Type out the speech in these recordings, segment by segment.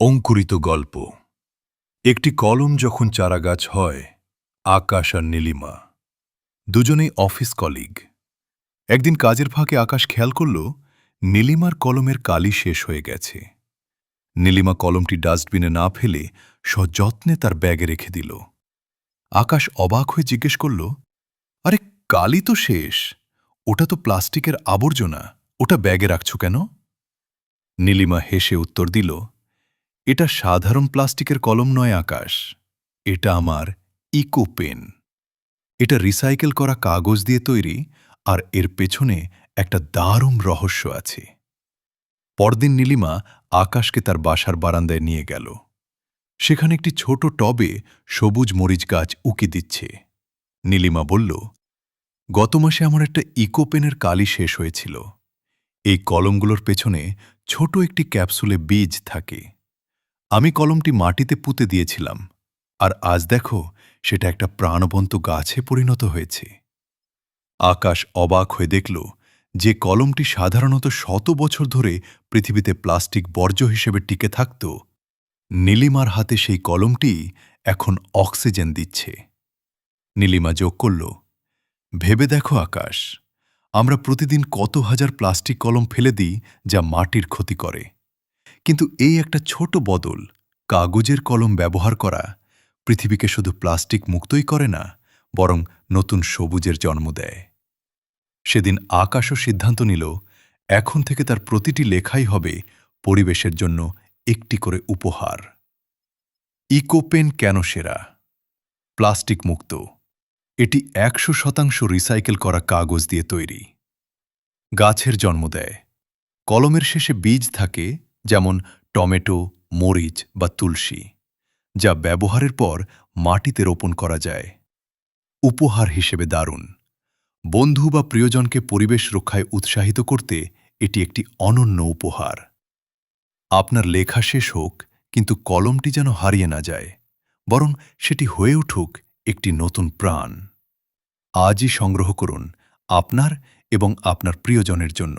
অঙ্কুরিত গল্প। একটি কলম যখন চারাগাছ হয়, আকাশ আর নীলিমা, দুজনেই অফিস কলিগ। একদিন কাজের ফাঁকে আকাশ খেয়াল করল, নীলিমার কলমের কালি শেষ হয়ে গেছে। নীলিমা কলমটি ডাস্টবিনে না ফেলে সযত্নে তার ব্যাগে রেখে দিল। আকাশ অবাক হয়ে জিজ্ঞেস করল, আরে, কালি তো শেষ। ওটা তো প্লাস্টিকের আবর্জনা। ওটা ব্যাগে রাখছ কেন? নীলিমা হেসে উত্তর দিল এটা সাধারণ প্লাস্টিকের কলম নয়, আকাশ। এটা আমার ইকো পেন। এটা রিসাইকেল করা কাগজ দিয়ে তৈরি, আর এর পেছনে একটা দারুণ রহস্য আছে। পরদিন নীলিমা আকাশকে তার বাসার বারান্দায় নিয়ে গেল। সেখানে একটি ছোট টবে সবুজ মরিচ গাছ উকি দিচ্ছে। নীলিমা বলল, গত মাসে আমার একটা ইকো পেনের কালি শেষ হয়েছিল। এই কলমগুলোর পেছনে ছোট একটি ক্যাপসুলে বীজ থাকে। আমি কলমটি মাটিতে পুঁতে দিয়েছিলাম, আর আজ দেখো সেটা একটা প্রাণবন্ত গাছে পরিণত হয়েছে। আকাশ অবাক হয়ে দেখল যে কলমটি সাধারণত শত বছর ধরে পৃথিবীতে প্লাস্টিক বর্জ্য হিসেবে টিকে থাকত, নীলিমার হাতে সেই কলমটি এখন অক্সিজেন দিচ্ছে। নীলিমা যোগ করল, ভেবে দেখো আকাশ, আমরা প্রতিদিন কত হাজার প্লাস্টিক কলম ফেলে দিই যা মাটির ক্ষতি করে। কিন্তু এই একটা ছোট বদল কাগজের কলম ব্যবহার করা পৃথিবীকে শুধু প্লাস্টিক মুক্তই করে না, বরং নতুন সবুজের জন্ম দেয়। সেদিন আকাশও সিদ্ধান্ত নিল, এখন থেকে তার প্রতিটি লেখাই হবে পরিবেশের জন্য একটি করে উপহার। ইকোপেন কেন সেরা? প্লাস্টিক মুক্ত। এটি একশো শতাংশ রিসাইকেল করা কাগজ দিয়ে তৈরি। গাছের জন্ম দেয়। কলমের শেষে বীজ থাকে যেমন টমেটো, মরিচ বা তুলসী, যা ব্যবহারের পর মাটিতে রোপণ করা যায়। উপহার হিসেবে দারুণ। বন্ধু বা প্রিয়জনকে পরিবেশ রক্ষায় উৎসাহিত করতে এটি একটি অনন্য উপহার। আপনার লেখা শেষ হোক, কিন্তু কলমটি যেন হারিয়ে না যায়, বরং সেটি হয়ে উঠুক একটি নতুন প্রাণ। আজই সংগ্রহ করুন আপনার এবং আপনার প্রিয়জনের জন্য।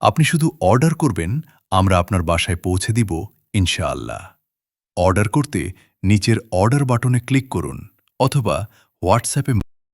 আপনি শুধু অর্ডার করবেন, আমরা আপনার বাসায় পৌঁছে দিব, ইনশাআল্লাহ। অর্ডার করতে নিচের অর্ডার বাটনে ক্লিক করুন, অথবা হোয়াটসঅ্যাপে